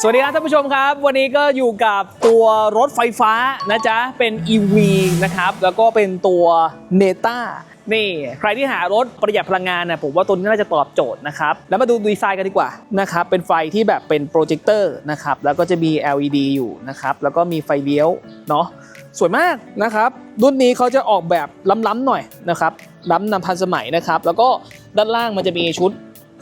สวัสดีครับท่านผู้ชมครับ วันนี้ก็อยู่กับตัวรถไฟฟ้านะจ๊ะ เป็น EV นะครับ แล้วก็เป็นตัวเนต้านี่ ใครที่หารถประหยัดพลังงานนะผมว่าตัวนี้น่าจะตอบโจทย์นะครับ แล้วมาดูดีไซน์กันดีกว่านะครับ เป็นไฟที่แบบเป็นโปรเจคเตอร์นะครับ แล้วก็จะมี LED อยู่นะครับ แล้วก็มีไฟเลี้ยวเนาะสวยมากนะครับ รุ่นนี้เขาจะออกแบบล้ำๆหน่อยนะครับล้ำนำทันสมัยนะครับ แล้วก็ด้านล่างมันจะมีชุด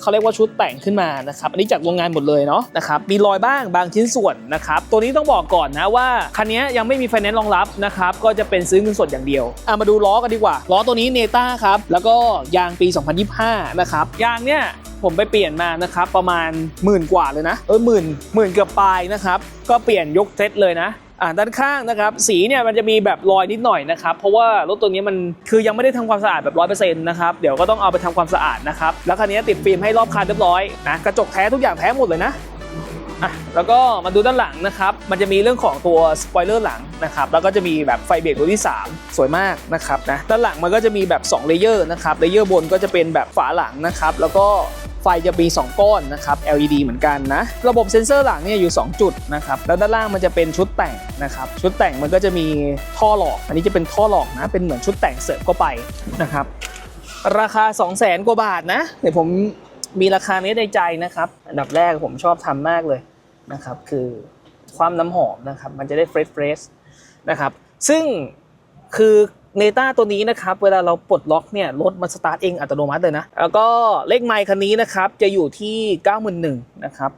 เขาเรียกว่าชุดแต่งขึ้นมานะครับอันนี้จากโรงงานหมดเลยเนาะนะครับมีรอยบ้างบางชิ้นส่วนนะครับตัวนี้ต้องบอกก่อนนะว่าคันนี้ยังไม่มีไฟแนนซ์รองรับนะครับก็จะเป็นซื้อเงินสดอย่างเดียวอะมาดูล้อกันดีกว่าล้อตัวนี้เนต้าครับแล้วก็ยางปี 2025 นะครับยางเนี่ยผมไปเปลี่ยนมานะครับประมาณหมื่นกว่าเลยนะเออหมื่นหมื่นเกือบปลายนะครับก็เปลี่ยนยกเซตเลยนะ อ่าด้านข้างนะครับสีเนี่ยมันจะมีแบบรอยนิดหน่อยนะครับเพราะว่ารถตัวนี้มันคือยังไม่ได้ทำความสะอาดแบบร้อยเปอร์เซ็นต์นะครับเดี๋ยวก็ต้องเอาไปทำความสะอาดนะครับแล้วคันนี้ติดฟิล์มให้รอบคันเรียบร้อยนะกระจกแท้ทุกอย่างแท้หมดเลยนะอะแล้วก็มาดูด้านหลังนะครับมันจะมีเรื่องของตัวสปอยเลอร์หลังนะครับแล้วก็จะมีแบบไฟเบรกตัวที่ 3 สวยมากนะครับนะด้านหลังมันก็จะมีแบบ2เลเยอร์นะครับเลเยอร์บนก็จะเป็นแบบฝาหลังนะครับแล้วก็ ไฟจะมี 2 ก้อนนะครับ LED เหมือนกันนะ ระบบเซ็นเซอร์หลังเนี่ยอยู่ 2 จุดนะครับ แล้วด้านล่างมันจะเป็นชุดแต่งนะครับ ชุดแต่งมันก็จะมีท่อหลอก อันนี้จะเป็นท่อหลอกนะ เป็นเหมือนชุดแต่งเสริมเข้าไปนะครับ ราคา 2 0 0แสนกว่าบาทนะ เดี๋ยวผมมีราคานี้ในใจนะครับ อันดับแรกผมชอบทำมากเลยนะครับ คือความน้ำหอมนะครับ มันจะได้เฟรชเฟรชนะครับ ซึ่งคือ เนต้าตัวนี้นะครับ เวลาเราปลดล็อกเนี่ยรถมันสตาร์ทเองอัตโนมัติเลยนะ แล้วก็เลขไมค์คันนี้นะครับ จะอยู่ที่ 91,000นะครับ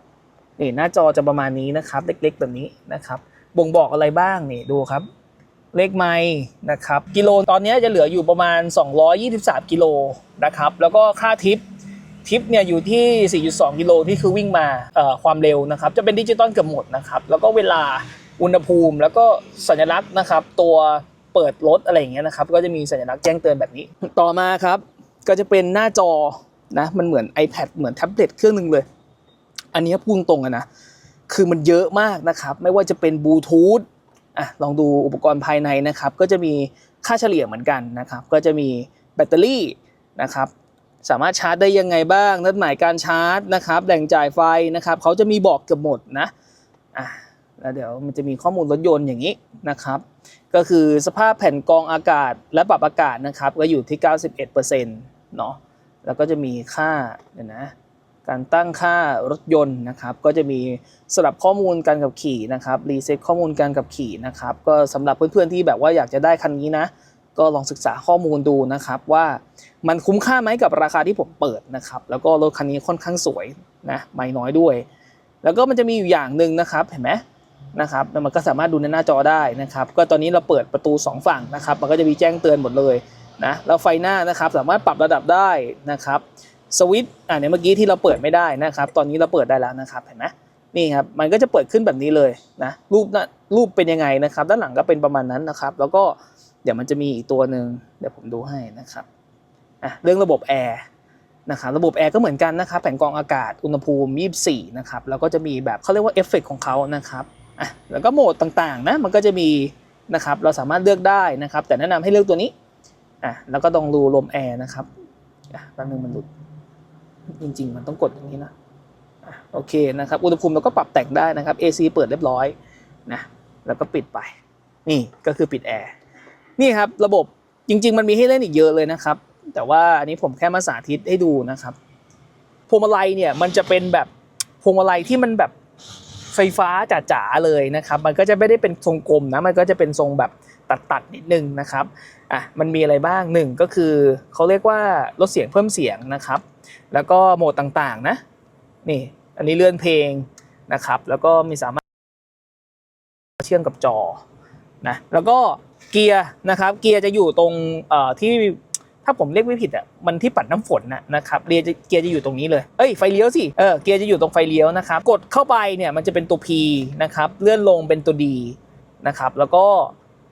นี่หน้าจอจะประมาณนี้นะครับ เล็กๆแบบนี้นะครับ บ่งบอกอะไรบ้างนี่ดูครับ เลขไมล์นะครับ กิโลตอนนี้จะเหลืออยู่ประมาณ 223 กิโลนะครับ แล้วก็ค่าทิปทิปเนี่ยอยู่ที่ 4.2 กิโลที่คือวิ่งมาเอ่อความเร็วนะครับ จะเป็นดิจิตอลเกือบหมดนะครับ แล้วก็เวลาอุณหภูมิ แล้วก็สัญลักษณ์นะครับ ตัว เปิดรถอะไรอย่างเงี้ยนะครับก็จะมีสัญลักษณ์แจ้งเตือนแบบนี้ ต่อมาครับก็จะเป็นหน้าจอนะมันเหมือน iPad เหมือนแท็บเล็ตเครื่องหนึ่งเลย อันนี้พูดตรงๆอะนะคือมันเยอะมากนะครับไม่ว่าจะเป็นบลูทูธอะลองดูอุปกรณ์ภายในนะครับ ก็จะมีค่าเฉลี่ยเหมือนกันนะครับ ก็จะมีแบตเตอรี่นะครับ สามารถชาร์จได้ยังไงบ้าง นัดหมายการชาร์จนะครับแหล่งจ่ายไฟนะครับเขาจะมีบอกเกือบหมดนะอะ แล้วเดี๋ยวมันจะมีข้อมูลรถยนต์อย่างนี้นะครับ ก็คือสภาพแผ่นกองอากาศและปรับอากาศนะครับ ก็อยู่ที่ 91%เนาะแล้วก็จะมีค่าเดี๋ยวนะการตั้งค่ารถยนต์นะครับ ก็จะมีสลับข้อมูลการขับขี่นะครับรีเซ็ตข้อมูลการขับขี่นะครับ ก็สำหรับเพื่อนๆที่แบบว่าอยากจะได้คันนี้นะ ก็ลองศึกษาข้อมูลดูนะครับ ว่ามันคุ้มค่าไหมกับราคาที่ผมเปิดนะครับ แล้วก็รถคันนี้ค่อนข้างสวยนะไม่น้อยด้วย แล้วก็มันจะมีอยู่อย่างหนึ่งนะครับเห็นไหม นะครับแล้วมันก็สามารถดูในหน้าจอได้นะครับ ก็ตอนนี้เราเปิดประตูสองฝั่งนะครับ มันก็จะมีแจ้งเตือนหมดเลยนะแล้วไฟหน้านะครับสามารถปรับระดับได้นะครับสวิตช์อ่าเนี่ยเมื่อกี้ที่เราเปิดไม่ได้นะครับ ตอนนี้เราเปิดได้แล้วนะครับเห็นไหมนี่ครับมันก็จะเปิดขึ้นแบบนี้เลยนะรูปนะรูปเป็นยังไงนะครับ ด้านหลังก็เป็นประมาณนั้นนะครับ แล้วก็เดี๋ยวมันจะมีอีกตัวหนึ่งเดี๋ยวผมดูให้นะครับอะเรื่องระบบแอร์นะครับระบบแอร์ก็เหมือนกันนะครับแผ่นกรองอากาศอุณหภูมิ 24 นะครับแล้วก็จะมีแบบเขาเรียกว่าเอฟเฟกของเขานะครับ อะแล้วก็โหมดต่างๆนะมันก็จะมีนะครับเราสามารถเลือกได้นะครับ แต่แนะนำให้เลือกตัวนี้อะแล้วก็ต้องดูลมแอร์นะครับอะแป๊บนึงมันหลุดจริง ๆ มันต้องกดอย่างนี้นะอะโอเคนะครับอุณหภูมิเราก็ปรับแต่งได้นะครับ AC เปิดเรียบร้อยนะแล้วก็ปิดไป นี่ก็คือปิดแอร์นี่ครับระบบจริง ๆ มันมีให้เล่นอีกเยอะเลยนะครับ แต่ว่าอันนี้ผมแค่มาสาธิตให้ดูนะครับพวงมาลัยเนี่ยมันจะเป็นแบบพวงมาลัยที่มันแบบ ไฟฟ้าจ๋าๆเลยนะครับ มันก็จะไม่ได้เป็นทรงกลมนะ มันก็จะเป็นทรงแบบตัดๆนิดนึงนะครับ อะ มันมีอะไรบ้างหนึ่งก็คือเขาเรียกว่าลดเสียงเพิ่มเสียงนะครับ แล้วก็โหมดต่างๆนะ นี่ อันนี้เลื่อนเพลงนะครับ แล้วก็มีสามารถเชื่อมกับจอนะ แล้วก็เกียร์นะครับ เกียร์จะอยู่ตรงที่ ถ้าผมเรียกไม่ผิดอะมันที่ปัดน้ำฝนนะนะครับเกียร์จะเกียร์จะอยู่ตรงนี้เลยเอ้ยไฟเลี้ยวสิเออเกียร์จะอยู่ตรงไฟเลี้ยวนะครับกดเข้าไปเนี่ยมันจะเป็นตัว P นะครับเลื่อนลงเป็นตัว D นะครับแล้วก็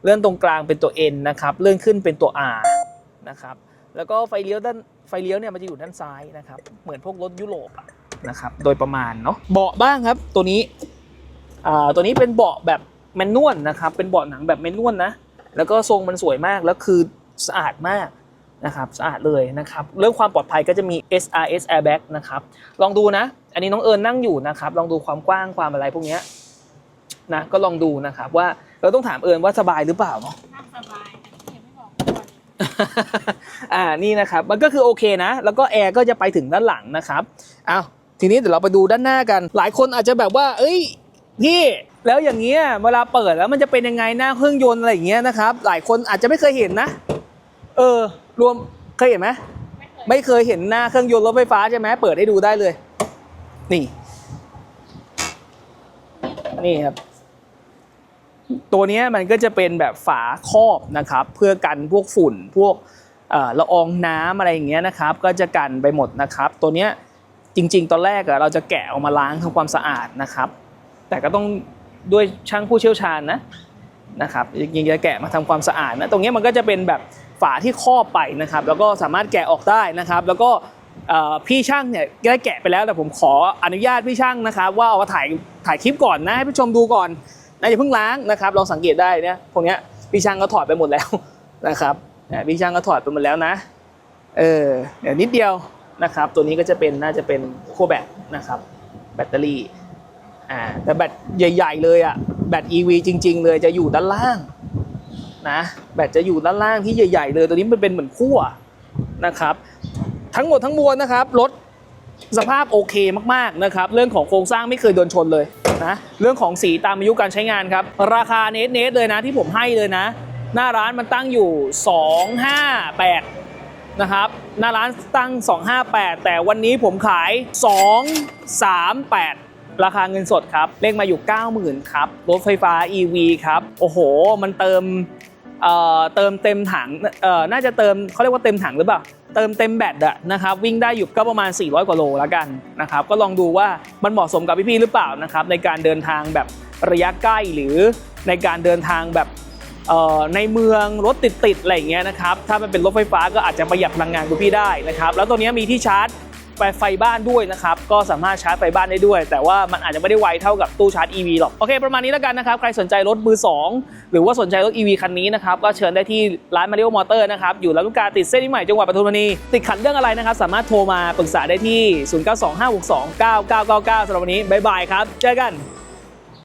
เลื่อนตรงกลางเป็นตัว N นะครับเลื่อนขึ้นเป็นตัว R นะครับแล้วก็ไฟเลี้ยวด้านไฟเลี้ยวเนี่ยมันจะอยู่ด้านซ้ายนะครับเหมือนพวกรถยุโรปนะครับโดยประมาณเนาะเบาะบ้างครับตัวนี้อ่าตัวนี้เป็นเบาะแบบแมนนวลนะครับเป็นเบาะหนังแบบแมนนวลนะแล้วก็ทรงมันสวยมากแล้วคือสะอาดมาก นะครับสะอาดเลยนะครับเรื่องความปลอดภัยก็จะมี SRS airbag นะครับลองดูนะ อันนี้น้องเอิญนั่งอยู่นะครับลองดูความกว้างความอะไรพวกเนี้ยนะก็ลองดูนะครับว่าเราต้องถามเอิญว่าสบายหรือเปล่าเนาะนั่งสบายแต่ยังไม่บอกก่อนอ่านี่นะครับมันก็คือโอเคนะ แล้วก็แอร์ก็จะไปถึงด้านหลังนะครับอ้าวทีนี้เดี๋ยวเราไปดูด้านหน้ากัน หลายคนอาจจะแบบว่า เอ้ยพี่แล้วอย่างเงี้ยเวลาเปิดแล้วมันจะเป็นยังไงหน้าเครื่องยนต์อะไรอย่างเงี้ยนะครับ หลายคนอาจจะไม่เคยเห็นนะ เออ รวมเคยเห็นไหมไม่เคยไม่เคยเห็นหน้าเครื่องยนต์รถไฟฟ้าใช่ไหมเปิดให้ดูได้เลย นี่ นี่ครับ ตัวเนี้ยมันก็จะเป็นแบบฝาครอบนะครับ เพื่อกันพวกฝุ่นพวกเอ่อละอองน้ำอะไรอย่างเงี้ยนะครับ ก็จะกันไปหมดนะครับ ตัวเนี้ยจริง ๆ ตอนแรกอะเราจะแกะออกมาล้างทำความสะอาดนะครับ แต่ก็ต้องด้วยช่างผู้เชี่ยวชาญนะนะครับยังจะแกะมาทำความสะอาดนะตรงเนี้ยมันก็จะเป็นแบบ ฝาที่ครอบไปนะครับแล้วก็สามารถแกะออกได้นะครับ แล้วก็พี่ช่างเนี่ยได้แกะไปแล้วแต่ผมขออนุญาตพี่ช่างนะครับ ว่าเอามาถ่ายถ่ายคลิปก่อนนะให้ผู้ชมดูก่อนนะอย่าเพิ่งล้างนะครับลองสังเกตได้เนี่ยพวกเนี้ยพี่ช่างก็ถอดไปหมดแล้วนะครับพี่ช่างก็ถอดไปหมดแล้วนะเออเดี๋ยวนิดเดียวนะครับ ตัวนี้ก็จะเป็นน่าจะเป็นขั้วแบตนะครับ แบตเตอรี่อ่าแต่แบตใหญ่ ๆ เลยอะแบต EV จริง ๆ เลยจะอยู่ด้านล่าง นะแบตจะอยู่ด้านล่างที่ใหญ่ๆ เลยตัวนี้มันเป็นเหมือนขั้วนะครับ ทั้งหมดทั้งมวลนะครับรถสภาพโอเคมากๆนะครับ เรื่องของโครงสร้างไม่เคยโดนชนเลยนะเรื่องของสีตามอายุการใช้งานครับ ราคาเนสเนสเลยนะที่ผมให้เลยนะ หน้าร้านมันตั้งอยู่ 258 นะครับ หน้าร้านตั้ง 258 แต่วันนี้ผมขาย 238ราคาเงินสดครับ เลขมาอยู่ 90,000 ครับ รถไฟฟ้า EV ครับ โอ้โห มันเติม เติมเต็มถังน่าจะเติมเขาเรียกว่าเต็มถังหรือเปล่าเติมเต็มแบตอะนะครับวิ่งได้อยู่ก็ประมาณ 400 กว่าโลแล้วกันนะครับก็ลองดูว่ามันเหมาะสมกับพี่ๆหรือเปล่านะครับในการเดินทางแบบระยะใกล้หรือในการเดินทางแบบในเมืองรถติดๆอะไรอย่างเงี้ยนะครับถ้ามันเป็นรถไฟฟ้าก็อาจจะประหยัดพลังงานคุณพี่ได้นะครับแล้วตัวนี้มีที่ชาร์จ ไฟไฟบ้านด้วยนะครับ ก็สามารถชาร์จไฟบ้านได้ด้วย แต่ว่ามันอาจจะไม่ได้ไวเท่ากับตู้ชาร์จ EV หรอก โอเค ประมาณนี้แล้วกันนะครับ ใครสนใจรถมือ 2 หรือว่าสนใจรถ EV คันนี้นะครับ ก็เชิญได้ที่ร้านมาริโอมอเตอร์นะครับ อยู่ลำลูกกาติดเส้นที่ใหม่จังหวัดปทุมธานี ติดขัดเรื่องอะไรนะครับ สามารถโทรมาปรึกษาได้ที่ 0925629999สำหรับวันนี้บ๊ายบายครับ เจอกัน